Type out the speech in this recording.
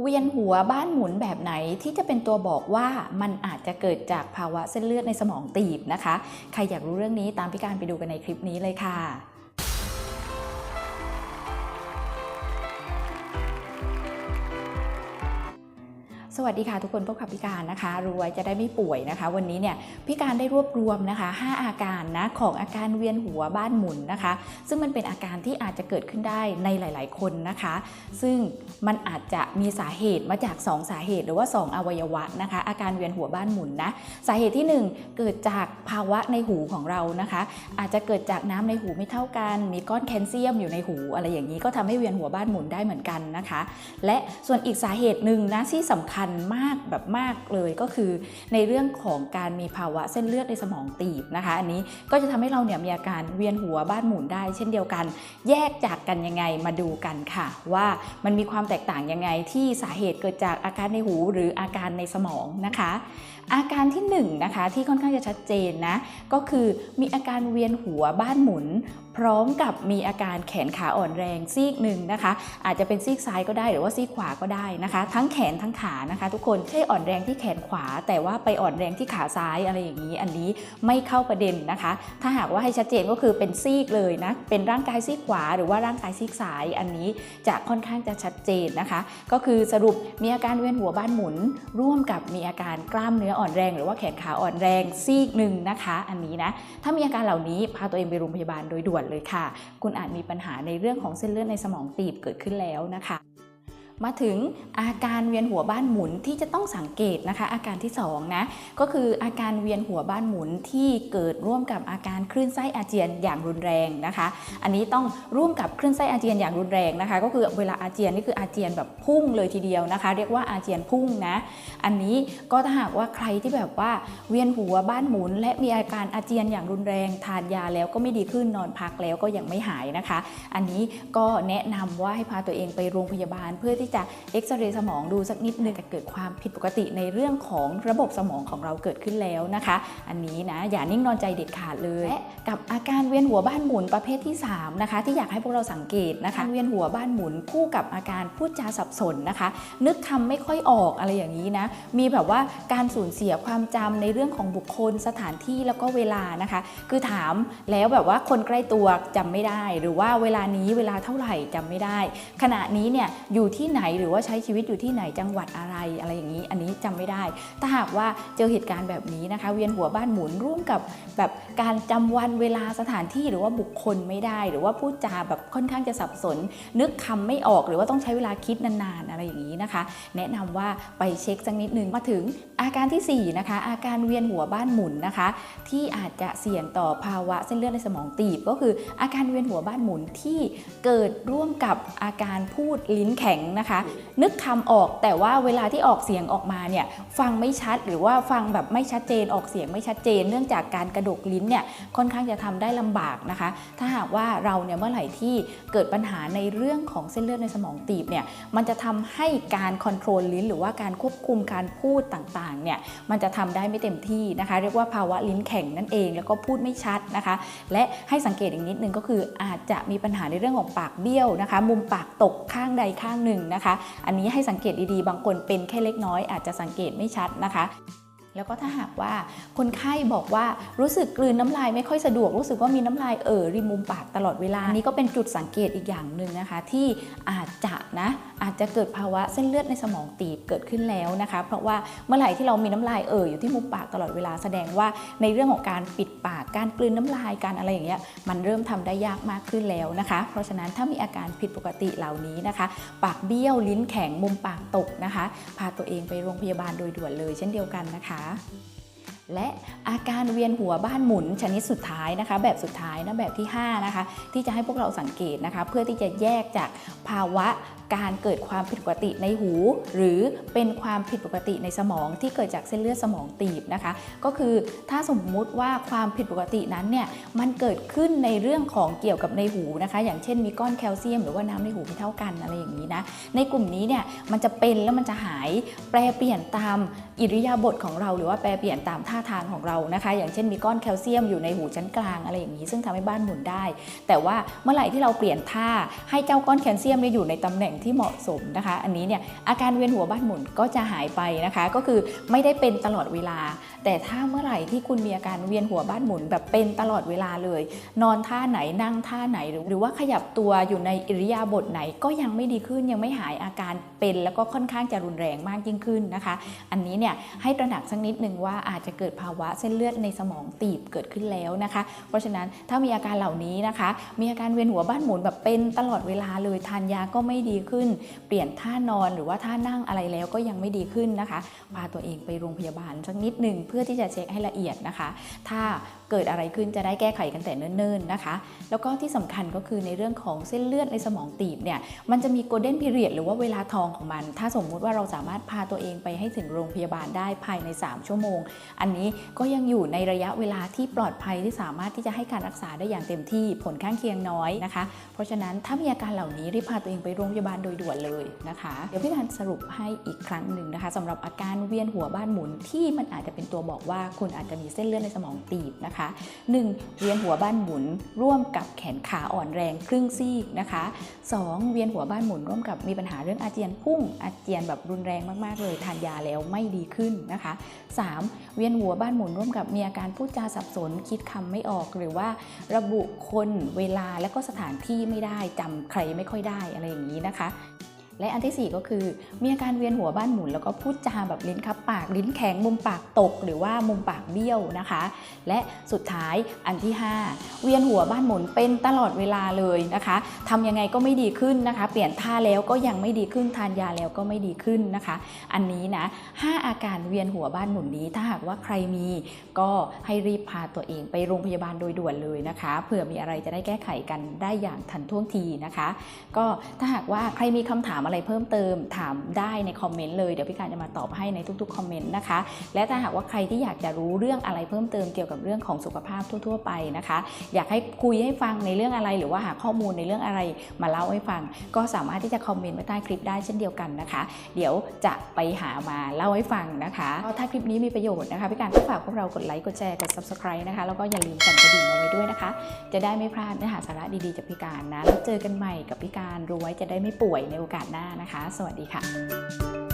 เวียนหัวบ้านหมุนแบบไหนที่จะเป็นตัวบอกว่ามันอาจจะเกิดจากภาวะเส้นเลือดในสมองตีบนะคะ ใครอยากรู้เรื่องนี้ตามพิการไปดูกันในคลิปนี้เลยค่ะ สวัสดีค่ะทุกคนพบกับพี่การนะคะรว้จะได้ไม่ป่วยนะคะ วันนี้เนี่ยพี่การได้รวบรวมนะคะ 5 อาการนะของอาการเวียนหัวบ้านหมุนนะคะ ซึ่งมันเป็นอาการที่อาจจะเกิดขึ้นได้ในหลาย ๆ คนนะคะ ซึ่งมันอาจจะมีสาเหตุมาจาก 2 สาเหตุหรือว่า 2 อวัยวะนะคะ อาการเวียนหัวบ้านหมุนนะสาเหตุที่ 1 เกิดจากภาวะในหูของเรานะคะ อาจจะเกิดจากน้ำในหูไม่เท่ากัน มีก้อนแคลเซียมอยู่ในหู อะไรอย่างนี้ก็ทำให้เวียนหัวบ้านหมุนได้เหมือนกันนะคะ และส่วนอีกสาเหตุหนึ่งนะที่สำคัญมากแบบมากเลยก็คือ ในเรื่องของการมีภาวะเส้นเลือดในสมองตีบนะคะ อันนี้ก็จะทำให้เราเนี่ยมีอาการเวียนหัวบ้านหมุนได้ เช่นเดียวกัน แยกจากกันยังไงมาดูกันค่ะ ว่ามันมีความแตกต่างยังไงที่สาเหตุเกิดจากอาการในหูหรืออาการในสมองนะคะ อาการที่1นงนะคะที่ค่อนข้างจะชัดเจนนะก็คือมีอาการเวียนหัวบ้านหมุน ร้อมกับมีอาการแขนขาอ่อนแรงซีกหนึ่งนะคะ อาจจะเป็นซีกซ้ายก็ได้หรือว่าซีกขวาก็ได้นะคะ ทั้งแขนทั้งขานะคะ ทุกคนใช่อ่อนแรงที่แขนขวา แต่ว่าไปอ่อนแรงที่ขาซ้ายอะไรอย่างนี้ อันนี้ไม่เข้าประเด็นนะคะ ถ้าหากว่าให้ชัดเจนก็คือเป็นซีกเลยนะเป็นร่างกายซีกขวา หรือว่าร่างกายซีกซ้าย อันนี้จะค่อนข้างจะชัดเจนนะคะ ก็คือสรุปมีอาการเวียนหัวบ้านหมุน ร่วมกับมีอาการกล้ามเนื้ออ่อนแรง หรือว่าแขนขาอ่อนแรงซีกหนึ่งนะคะ อันนี้นะถ้ามีอาการเหล่านี้พาตัวเองไปโรงพยาบาลโดยด่วนเลยค่ะ คุณอาจมีปัญหาในเรื่องของเส้นเลือดในสมองตีบเกิดขึ้นแล้วนะคะ มาถึงอาการเวียนหัวบ้านหมุนที่จะต้องสังเกตนะคะ อาการที่2นะก็คืออาการเวียนหัวบ้านหมุนที่เกิดร่วมกับอาการคลื่นไส้อาเจียนอย่างรุนแรงนะคะ อันนี้ต้องร่วมกับคลื่นไส้อาเจียนอย่างรุนแรงนะคะ ก็คือเวลาอาเจียนนี่คืออาเจียนแบบพุ่งเลยทีเดียวนะคะ เรียกว่าอาเจียนพุ่งนะอันนี้ก็ถ้าหากว่าใครที่แบบว่าเวียนหัวบ้านหมุน และมีอาการอาเจียนอย่างรุนแรงทานยาแล้วก็ไม่ดีขึ้นนอนพักแล้วก็ยังไม่หายนะคะ อันนี้ก็แนะนำว่าให้พาตัวเองไปโรงพยาบาลเพื่อที่จะเอ็กซเรย์สมองดูสักนิดนึงเกิดความผิดปกติในเรื่องของระบบสมองของเราเกิดขึ้นแล้วนะคะ อันนี้นะอย่านิ่งนอนใจเด็ดขาดเลยและกับอาการเวียนหัวบ้านหมุนประเภทที่3นะคะที่อยากให้พวกเราสังเกตนะคะเวียนหัวบ้านหมุนคู่กับอาการพูดจาสับสนนะคะ นึกคำไม่ค่อยออกอะไรอย่างนี้นะมีแบบว่าการสูญเสียความจำในเรื่องของบุคคลสถานที่แล้วก็เวลานะคะ คือถามแล้วแบบว่าคนใกล้ตัวจำไม่ได้ หรือว่าเวลานี้เวลาเท่าไหร่จำไม่ได้ ขณะนี้เนี่ยอยู่ที่ไหนหรือว่าใช้ชีวิตอยู่ที่ไหนจังหวัดอะไรอะไรอย่างนี้ อันนี้จำไม่ได้ ถ้าหากว่าเจอเหตุการณ์แบบนี้นะคะ เวียนหัวบ้านหมุนร่วมกับแบบการจำวันเวลาสถานที่หรือว่าบุคคลไม่ได้ หรือว่าพูดจาแบบค่อนข้างจะสับสน นึกคำไม่ออกหรือว่าต้องใช้เวลาคิดนานๆอะไรอย่างนี้นะคะ แนะนำว่าไปเช็คสักนิดนึงมาถึงอาการทีสี่4นะคะอาการเวียนหัวบ้านหมุนนะคะ ที่อาจจะเสี่ยงต่อภาวะเส้นเลือดในสมองตีบ ก็คืออาการเวียนหัวบ้านหมุนที่เกิดร่วมกับอาการพูดลิ้นแข็งนะคะ นึกคำออกแต่ว่าเวลาที่ออกเสียงออกมาเนี่ยฟังไม่ชัดหรือว่าฟังแบบไม่ชัดเจนออกเสียงไม่ชัดเจน เนื่องจากการกระดกลิ้นเนี่ยค่อนข้างจะทำได้ลำบากนะคะ ถ้าหากว่าเราเนี่ยเมื่อไหร่ที่เกิดปัญหาในเรื่องของเส้นเลือดในสมองตีบเนี่ยมันจะทำให้การคอนโทรลลิ้น หรือว่าการควบคุมการพูดต่างๆเนี่ยมันจะทำได้ไม่เต็มที่นะคะ เรียกว่าภาวะลิ้นแข็งนั่นเองแล้วก็พูดไม่ชัดนะคะ และให้สังเกตอีกนิดนึงก็คืออาจจะมีปัญหาในเรื่องของปากเบี้ยวนะคะ มุมปากตกข้างใดข้างหนึ่งนะคะ อันนี้ให้สังเกตดีๆ บางคนเป็นแค่เล็กน้อยอาจจะสังเกตไม่ชัดนะคะ แล้วก็ถ้าหากว่าคนไข้บอกว่ารู้สึกกลืนน้ำลายไม่ค่อยสะดวก รู้สึกว่ามีน้ำลายเอ่อริมมุมปากตลอดเวลาอันนี้ก็เป็นจุดสังเกตอีกอย่างหนึ่งนะคะ ที่อาจจะนะอาจจะเกิดภาวะเส้นเลือดในสมองตีบเกิดขึ้นแล้วนะคะ เพราะว่าเมื่อไหร่ที่เรามีน้ำลายเอ่ออยู่ที่มุมปากตลอดเวลาแสดงว่าในเรื่องของการปิดปากการกลืนน้ำลายการอะไรอย่างเงี้ยมันเริ่มทำได้ยากมากขึ้นแล้วนะคะ เพราะฉะนั้นถ้ามีอาการผิดปกติเหล่านี้นะคะ ปากเบี้ยวลิ้นแข็งมุมปากตกนะคะ พาตัวเองไปโรงพยาบาลโดยด่วนเลย เช่นเดียวกันนะคะค่ะ และอาการเวียนหัวบ้านหมุนชนิดสุดท้ายนะคะ แบบสุดท้ายนะแบบที่ 5 นะคะ ที่จะให้พวกเราสังเกตนะคะ เพื่อที่จะแยกจากภาวะการเกิดความผิดปกติในหู หรือเป็นความผิดปกติในสมองที่เกิดจากเส้นเลือดสมองตีบนะคะ ก็คือถ้าสมมุติว่าความผิดปกตินั้นเนี่ยมันเกิดขึ้นในเรื่องของเกี่ยวกับในหูนะคะ อย่างเช่นมีก้อนแคลเซียม หรือว่าน้ำในหูไม่เท่ากันอะไรอย่างนี้นะในกลุ่มนี้เนี่ยมันจะเป็นแล้วมันจะหายแปรเปลี่ยนตามอิริยาบถของเรา หรือว่าแปรเปลี่ยนตามท่าทางของเรานะคะ อย่างเช่นมีก้อนแคลเซียมอยู่ในหูชั้นกลางอะไรอย่างนี้ ซึ่งทำให้บ้านหมุนได้ แต่ว่าเมื่อไหร่ที่เราเปลี่ยนท่าให้เจ้าก้อนแคลเซียมเนี่ยอยู่ในตำแหน่งที่เหมาะสมนะคะ อันนี้เนี่ยอาการเวียนหัวบ้านหมุนก็จะหายไปนะคะ ก็คือไม่ได้เป็นตลอดเวลา แต่ถ้าเมื่อไหร่ที่คุณมีอาการเวียนหัวบ้านหมุนแบบเป็นตลอดเวลาเลย นอนท่าไหนนั่งท่าไหนหรือหรือว่าขยับตัวอยู่ในอิริยาบถไหนก็ยังไม่ดีขึ้นยังไม่หายอาการเป็น แล้วก็ค่อนข้างจะรุนแรงมากยิ่งขึ้นนะคะ อันนี้เนี่ยให้ตระหนักสักนิดหนึ่งว่าอาจจะเกิดภาวะเส้นเลือดในสมองตีบเกิดขึ้นแล้วนะคะ เพราะฉะนั้นถ้ามีอาการเหล่านี้นะคะ มีอาการเวียนหัวบ้านหมุนแบบเป็นตลอดเวลาเลยทานยาก็ไม่ดีขึ้น เปลี่ยนท่านอนหรือว่าท่านั่งอะไรแล้วก็ยังไม่ดีขึ้นนะคะพาตัวเองไปโรงพยาบาลสักนิดหนึ่งเพื่อที่จะเช็คให้ละเอียดนะคะ ถ้า เกิดอะไรขึ้นจะได้แก้ไขกันแต่เนิ่นๆนะคะ แล้วก็ที่สำคัญก็คือในเรื่องของเส้นเลือดในสมองตีบเนี่ยมันจะมีโกลเด้นพีเรียดหรือว่าเวลาทองของมัน ถ้าสมมุติว่าเราสามารถพาตัวเองไปให้ถึงโรงพยาบาลได้ภายใน 3 ชั่วโมง อันนี้ก็ยังอยู่ในระยะเวลาที่ปลอดภัยที่สามารถที่จะให้การรักษาได้อย่างเต็มที่ผลข้างเคียงน้อยนะคะ เพราะฉะนั้นถ้ามีอาการเหล่านี้รีบพาตัวเองไปโรงพยาบาลโดยด่วนเลยนะคะ เดี๋ยวพี่การสรุปให้อีกครั้งหนึ่งนะคะสำหรับอาการเวียนหัวบ้านหมุนที่มันอาจจะเป็นตัวบอกว่าคุณอาจจะมีเส้นเลือดในสมองตีบนะคะ 1. เวียนหัวบ้านหมุนร่วมกับแขนขาอ่อนแรงครึ่งซีกนะคะ 2. เวียนหัวบ้านหมุนร่วมกับมีปัญหาเรื่องอาเจียนพุ่งอาเจียนแบบรุนแรงมากๆเลยทานยาแล้วไม่ดีขึ้นนะคะ 3. เวียนหัวบ้านหมุนร่วมกับมีอาการพูดจาสับสนคิดคำไม่ออกหรือว่าระบุคนเวลาและก็สถานที่ไม่ได้จำใครไม่ค่อยได้อะไรอย่างนี้นะคะ และอันที่ 4 ก็คือ มีอาการเวียนหัวบ้านหมุน แล้วก็พูดจาแบบลิ้นคับปาก ลิ้นแข็งมุมปากตก หรือว่ามุมปากเบี้ยวนะคะ และสุดท้ายอันที่ 5 เวียนหัวบ้านหมุนเป็นตลอดเวลาเลยนะคะทำยังไงก็ไม่ดีขึ้นนะคะ เปลี่ยนท่าแล้วก็ยังไม่ดีขึ้นทานยาแล้วก็ไม่ดีขึ้นนะคะ อันนี้นะ5อาการเวียนหัวบ้านหมุนนี้ถ้าหากว่าใครมี ก็ให้รีบพาตัวเองไปโรงพยาบาลโดยด่วนเลยนะคะเผื่อมีอะไรจะได้แก้ไขกันได้อย่างทันท่วงทีนะคะ ก็ถ้าหากว่าใครมีคำถามอะไรเพิ่มเติมถามได้ในคอมเมนต์เลยเดี๋ยวพี่การจะมาตอบให้ในทุกๆคอมเมนต์นะคะ และถ้าหากว่าใครที่อยากจะรู้เรื่องอะไรเพิ่มเติมเกี่ยวกับเรื่องของสุขภาพทั่ว ๆ ไปนะคะ อยากให้คุยให้ฟังในเรื่องอะไร หรือว่าหาข้อมูลในเรื่องอะไรมาเล่าให้ฟัง ก็สามารถที่จะคอมเมนต์ไว้ใต้คลิปได้เช่นเดียวกันนะคะ เดี๋ยวจะไปหามาเล่าให้ฟังนะคะถ้าคลิปนี้มีประโยชน์นะคะพี่การก็ฝากพวกเรากดไลค์กดแชร์กด subscribe นะคะแล้วก็อย่าลืมสั่นกระดิ่งเอาไว้ด้วยนะคะ จะได้ไม่พลาดเนื้อหาสาระดีๆจากพี่การนะแล้วเจอกันใหม่กับพี่การรู้ไว้จะได้ไม่ป่วยในโอกาสหน้านะคะ สวัสดีค่ะ